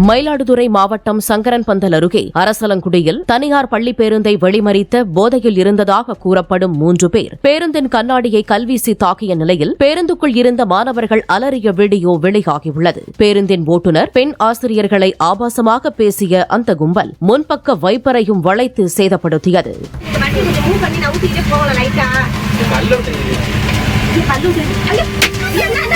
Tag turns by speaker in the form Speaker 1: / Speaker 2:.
Speaker 1: மயிலாடுதுறை மாவட்டம் சங்கரன்பந்தல் அருகே அரசலங்குடியில் தனியார் பள்ளி பேருந்தை வெளிமறித்த போதையில் இருந்ததாக கூறப்படும் மூன்று பேர். பேருந்தின் கண்ணாடியை கல்வீசி தாக்கிய நிலையில் பேருந்துக்குள் இருந்த மாணவர்கள் அலறிய வீடியோ வெளியாகியுள்ளது. பேருந்தின் ஓட்டுநர் பெண் ஆசிரியர்களை ஆபாசமாக பேசிய அந்த கும்பல் முன்பக்க வைப்பரையும் வளைத்து சேதப்படுத்தியது.
Speaker 2: இந்த